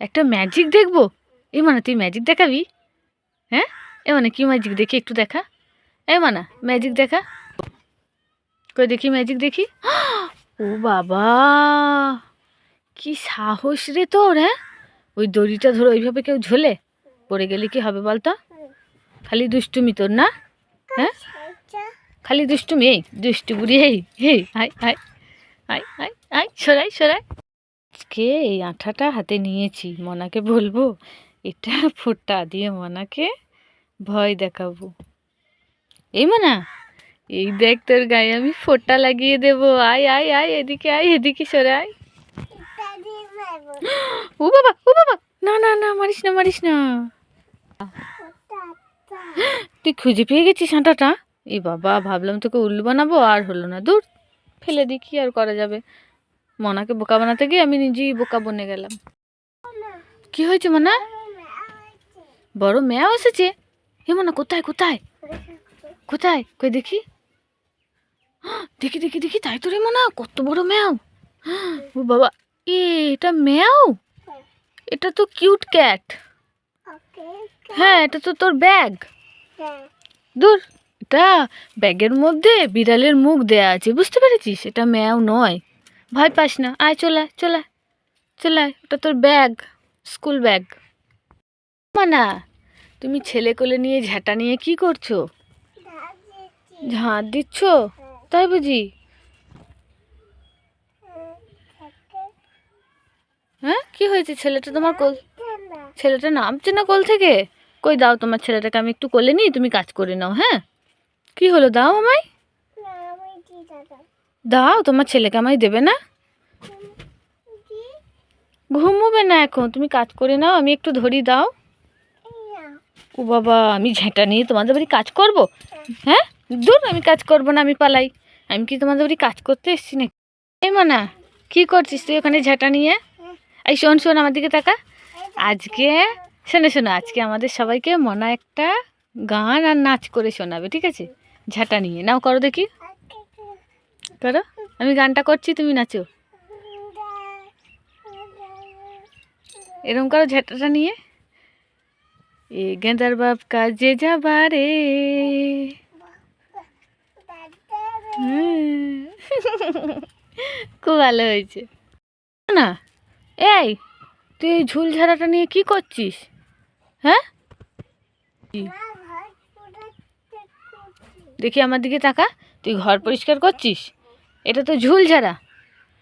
একটা ম্যাজিক দেখব? এ মানে তুই ম্যাজিক দেখাবি? হ্যাঁ? এ মানে কি ম্যাজিক দেখি, একটু দেখা। এ মানা ম্যাজিক দেখা। কই দেখি ম্যাজিক দেখি। ও বাবা! কি সাহস রে তোর হ্যাঁ? ওই দড়িটা ধরে ওইভাবে কেউ ঝোলে? পড়ে গেলে কি হবে বলতো? খালি দুষ্টুমি তোর, না? হ্যাঁ? খালি দুষ্টুমি, এই দুষ্টু বুড়ি এই এই, আয় আয় আয় আয় আয়, সরাই সরাই। আজকে এই আঠাটা হাতে নিয়েছি, মনাকে বলব, এটা ফোঁটা দিয়ে মনাকে ভয় দেখাবো। এই মনা, এই দেখ তোর গায়ে আমি ফোঁটা লাগিয়ে দেবো, আয় আয় আয়, এদিকে আয়, এদিকে সরে আয়। ও বাবা ও বাবা, না না না, মারিস না মারিস না। তুই খুঁজে পেয়ে গেছিস আটাটা এ বাবা, ভাবলাম তোকে উল্লু বানাবো, আর হলো না, দূর। ফেলে দিই কি আর করা যাবে? মনাকে বোকা বানাতে গিয়ে আমি নিজেই বোকা বনে গেলাম। কি হয়েছে মনা? বড় মেয়াও এসেছে। হে মনা, কোথায় কোথায়? কোথায়? কই দেখি। দেখি দেখি দেখি, তাই তো রে মনা, কত বড় ম্যাও। ও বাবা, এ, এটা ম্যাও? এটা তো কিউট ক্যাট। হ্যাঁ এটা তো তোর ব্যাগ। দূর, এটা ব্যাগের মধ্যে বিড়ালের মুখ দেয়া আছে, বুঝতে পেরেছিস? এটা ম্যাও নয়। ভয় পাস না। আয়, চলে চলে চলে ওটা তোর ব্যাগ, স্কুল ব্যাগ। মানা তুমি ছেলে কোলে নিয়ে ঝাঁটা নিয়ে কি করছ? ঝাঁট দিচ্ছ? তাই বুঝি? হ্যাঁ? কি হয়েছে? ছেলেটা তোমার কোল ছেলেটা নামছে না কোল থেকে? কই দাও তোমার ছেলেটাকে, আমি একটু কোলে নিই, তুমি কাজ করে নাও হ্যাঁ? কি হলো? দাও আমায়। দাও, তোমার ছেলেকে আমায় দেবে না? ঘুমোবে না এখন। তুমি কাজ করে নাও, আমি একটু ধরি, দাও। ও বাবা, আমি ঝেঁটা নিয়ে তোমাদের বাড়ি কাজ করব? হ্যাঁ? দূর, আমি কাজ করব না, আমি পালাই। আমি কি তোমাদের বাড়ি কাজ করতে এসেছি নাকি? এই মানা, কি করছিস তুই ওখানে ঝাঁটা নিয়ে? এই শোন শোন, আমার দিকে তাকা। আজকে, শোনো শোনো, আজকে আমাদের সবাইকে মনা একটা গান আর নাচ করে শোনাবে, ঠিক আছে? ঝাঁটা নিয়ে। নাও, করো দেখি। করো। আমি গানটা করছি, তুমি নাচো। এরকম করো ঝাঁটাটা নিয়ে। এ গেঁদার বাপ কাজে যাবারে। খুব ভালো হয়েছে। না, এই, তুই ঝুল ঝাড়াটা নিয়ে কি করছিস? হ্যাঁ? দেখি আমার দিকে তাকা। তুই ঘর পরিষ্কার করছিস? এটা তো ঝুল ঝাড়া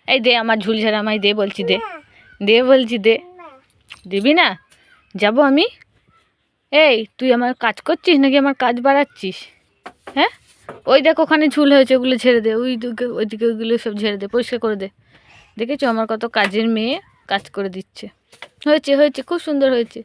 এই দে আমার ঝুল ঝাড়া আমায় দে বলছি দে। দে বলছি দে। দিবি না? যাব আমি? এই, তুই আমার কাজ করছিস নাকি আমার কাজ বাড়াচ্ছিস? হ্যাঁ? ওই দেখ ওখানে ঝুল হয়েছে, ওগুলো ঝেড়ে দে। ওই দিকে, ওইদিকে ওইগুলো সব ঝেড়ে দে, পরিষ্কার করে দে। দেখেছ আমার কত কাজের মেয়ে কাজ করে দিচ্ছে। হয়েছে হয়েছে, খুব সুন্দর হয়েছে।